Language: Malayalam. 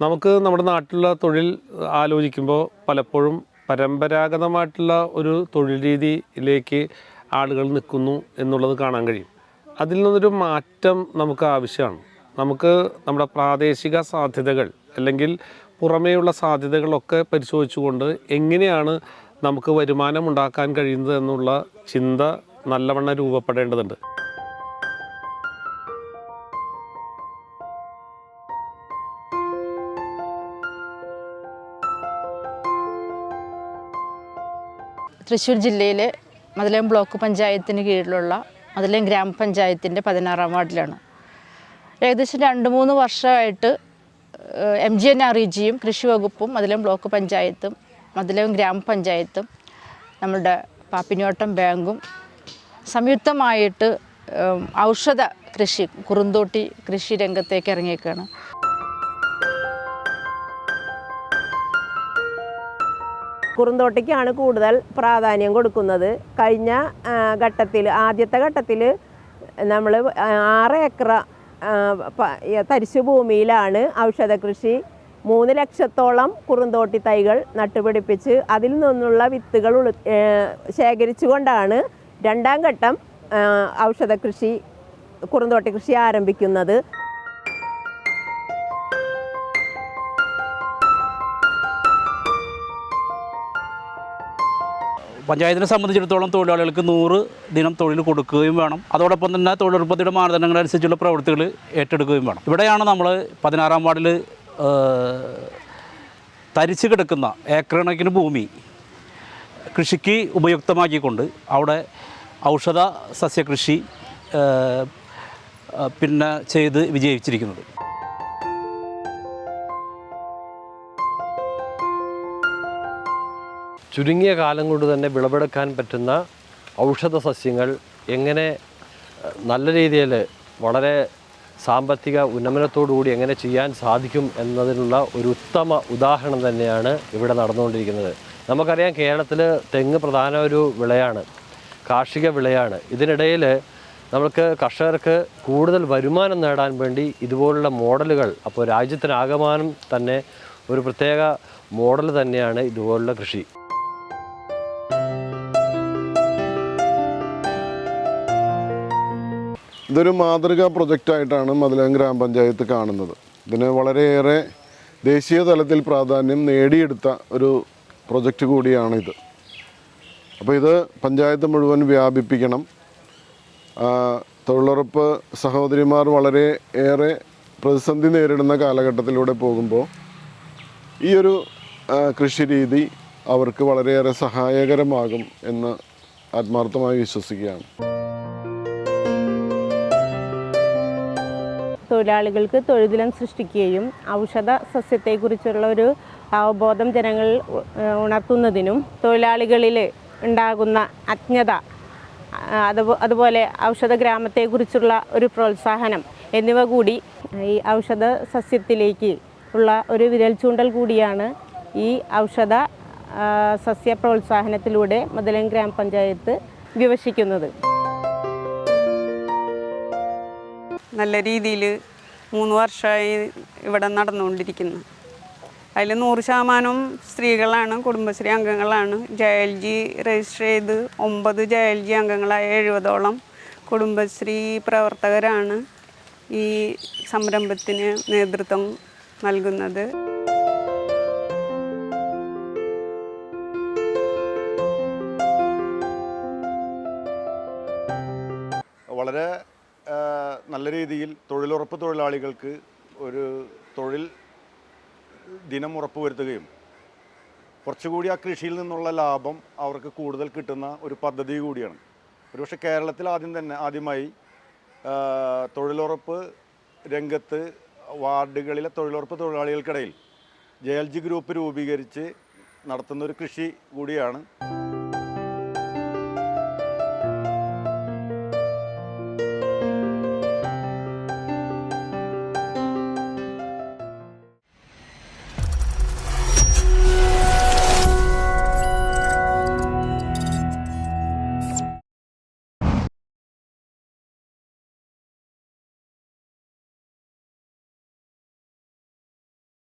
നമുക്ക് നമ്മുടെ നാട്ടിലുള്ള തൊഴിൽ ആലോചിക്കുമ്പോൾ പലപ്പോഴും പരമ്പരാഗതമായിട്ടുള്ള ഒരു തൊഴിൽ രീതിയിലേക്ക് ആളുകൾ നിൽക്കുന്നു എന്നുള്ളത് കാണാൻ കഴിയും. അതിൽ നിന്നൊരു മാറ്റം നമുക്ക് ആവശ്യമാണ്. നമുക്ക് നമ്മുടെ പ്രാദേശിക സാധ്യതകൾ അല്ലെങ്കിൽ പുറമേയുള്ള സാധ്യതകളൊക്കെ പരിശോധിച്ചുകൊണ്ട് എങ്ങനെയാണ് നമുക്ക് വരുമാനം ഉണ്ടാക്കാൻ കഴിയുന്നത് എന്നുള്ള ചിന്ത നല്ലവണ്ണം രൂപപ്പെടേണ്ടതുണ്ട്. തൃശ്ശൂർ ജില്ലയിലെ മതിലയം ബ്ലോക്ക് പഞ്ചായത്തിന് കീഴിലുള്ള മതിലയം ഗ്രാമപഞ്ചായത്തിന്റെ പതിനാറാം വാർഡിലാണ്. ഏകദേശം രണ്ട് മൂന്ന് വർഷമായിട്ട് M G N R E ജിയും കൃഷി വകുപ്പും മതിലയം ബ്ലോക്ക് പഞ്ചായത്തും മതിലയം ഗ്രാമപഞ്ചായത്തും നമ്മുടെ പാപ്പിനോട്ടം ബാങ്കും സംയുക്തമായിട്ട് ഔഷധ കൃഷി കുറുന്തോട്ടി കൃഷി രംഗത്തേക്ക് ഇറങ്ങിയേക്കാണ്. കുറുന്തോട്ടിക്കാണ് കൂടുതൽ പ്രാധാന്യം കൊടുക്കുന്നത്. കഴിഞ്ഞ ഘട്ടത്തിൽ ആദ്യത്തെ ഘട്ടത്തിൽ നമ്മൾ ആറ് ഏക്കർ തരിശു ഭൂമിയിലാണ് ഔഷധ കൃഷി. മൂന്ന് ലക്ഷത്തോളം കുറുന്തോട്ടി തൈകൾ നട്ടുപിടിപ്പിച്ച് അതിൽ നിന്നുള്ള വിത്തുകൾ ശേഖരിച്ചുകൊണ്ടാണ് രണ്ടാം ഘട്ടം ഔഷധ കൃഷി കുറുന്തോട്ടി കൃഷി ആരംഭിക്കുന്നത്. പഞ്ചായത്തിനെ സംബന്ധിച്ചിടത്തോളം തൊഴിലാളികൾക്ക് നൂറ് ദിനം തൊഴിൽ കൊടുക്കുകയും വേണം. അതോടൊപ്പം തന്നെ തൊഴിലുറപ്പ് പദ്ധതിയുടെ മാനദണ്ഡങ്ങളനുസരിച്ചുള്ള പ്രവൃത്തികൾ ഏറ്റെടുക്കുകയും വേണം. ഇവിടെയാണ് നമ്മൾ പതിനാറാം വാർഡിൽ തരിച്ചു കിടക്കുന്ന ഏക്കറണക്കിന് ഭൂമി കൃഷിക്ക് ഉപയുക്തമാക്കിക്കൊണ്ട് അവിടെ ഔഷധ സസ്യകൃഷി പിന്നെ ചെയ്ത് വിജയിച്ചിരിക്കുന്നത്. ചുരുങ്ങിയ കാലം കൊണ്ട് തന്നെ വിളവെടുക്കാൻ പറ്റുന്ന ഔഷധ സസ്യങ്ങൾ എങ്ങനെ നല്ല രീതിയിൽ വളരെ സാമ്പത്തിക ഉന്നമനത്തോടുകൂടി എങ്ങനെ ചെയ്യാൻ സാധിക്കും എന്നതിനുള്ള ഒരു ഉത്തമ ഉദാഹരണം തന്നെയാണ് ഇവിടെ നടന്നുകൊണ്ടിരിക്കുന്നത്. നമുക്കറിയാം കേരളത്തിൽ തെങ്ങ് പ്രധാന ഒരു വിളയാണ് കാർഷിക വിളയാണ്. ഇതിനിടയിൽ നമുക്ക് കർഷകർക്ക് കൂടുതൽ വരുമാനം നേടാൻ വേണ്ടി ഇതുപോലുള്ള മോഡലുകൾ അപ്പോൾ രാജ്യത്തിനാകമാനം തന്നെ ഒരു പ്രത്യേക മോഡൽ തന്നെയാണ് ഇതുപോലുള്ള കൃഷി. ഇതൊരു മാതൃകാ പ്രൊജക്റ്റായിട്ടാണ് മതിലകം ഗ്രാമപഞ്ചായത്ത് കാണുന്നത്. ഇതിന് വളരെയേറെ ദേശീയ തലത്തിൽ പ്രാധാന്യം നേടിയെടുത്ത ഒരു പ്രൊജക്റ്റ് കൂടിയാണിത്. അപ്പോൾ ഇത് പഞ്ചായത്ത് മുഴുവൻ വ്യാപിപ്പിക്കണം. തൊഴിലുറപ്പ് സഹോദരിമാർ വളരെ ഏറെ പ്രതിസന്ധി നേരിടുന്ന കാലഘട്ടത്തിലൂടെ പോകുമ്പോൾ ഈ ഒരു കൃഷി രീതി അവർക്ക് വളരെയേറെ സഹായകരമാകും എന്ന് ആത്മാർത്ഥമായി വിശ്വസിക്കുകയാണ്. തൊഴിലാളികൾക്ക് തൊഴിൽദിനം സൃഷ്ടിക്കുകയും ഔഷധ സസ്യത്തെക്കുറിച്ചുള്ള ഒരു അവബോധം ജനങ്ങളിൽ ഉണർത്തുന്നതിനും തൊഴിലാളികളിൽ ഉണ്ടാകുന്ന അജ്ഞത അതുപോലെ ഔഷധ ഗ്രാമത്തെക്കുറിച്ചുള്ള ഒരു പ്രോത്സാഹനം എന്നിവ കൂടി ഈ ഔഷധ സസ്യത്തിലേക്ക് ഉള്ള ഒരു വിരൽ ചൂണ്ടൽ കൂടിയാണ് ഈ ഔഷധ സസ്യ പ്രോത്സാഹനത്തിലൂടെ മുതലം ഗ്രാമപഞ്ചായത്ത് വിവക്ഷിക്കുന്നത് നല്ല രീതിയിൽ മൂന്ന് വർഷമായി ഇവിടെ നടന്നുകൊണ്ടിരിക്കുന്നു. അതിൽ നൂറ് ശതമാനവും സ്ത്രീകളാണ് കുടുംബശ്രീ അംഗങ്ങളാണ്. ജെ എൽ ജി രജിസ്റ്റർ ചെയ്ത് ഒമ്പത് ജെ എൽ ജി അംഗങ്ങളായ എഴുപതോളം കുടുംബശ്രീ പ്രവർത്തകരാണ് ഈ സംരംഭത്തിന് നേതൃത്വം നൽകുന്നത്. വളരെ നല്ല രീതിയിൽ തൊഴിലുറപ്പ് തൊഴിലാളികൾക്ക് ഒരു തൊഴിൽ ദിനം ഉറപ്പുവരുത്തുകയും കുറച്ചുകൂടി ആ കൃഷിയിൽ നിന്നുള്ള ലാഭം അവർക്ക് കൂടുതൽ കിട്ടുന്ന ഒരു പദ്ധതി കൂടിയാണ്. ഒരുപക്ഷെ കേരളത്തിൽ ആദ്യം തന്നെ ആദ്യമായി തൊഴിലുറപ്പ് രംഗത്ത് വാർഡുകളിലെ തൊഴിലുറപ്പ് തൊഴിലാളികൾക്കിടയിൽ ജെ എൽ ജി ഗ്രൂപ്പ് രൂപീകരിച്ച് നടത്തുന്ന ഒരു കൃഷി കൂടിയാണ്.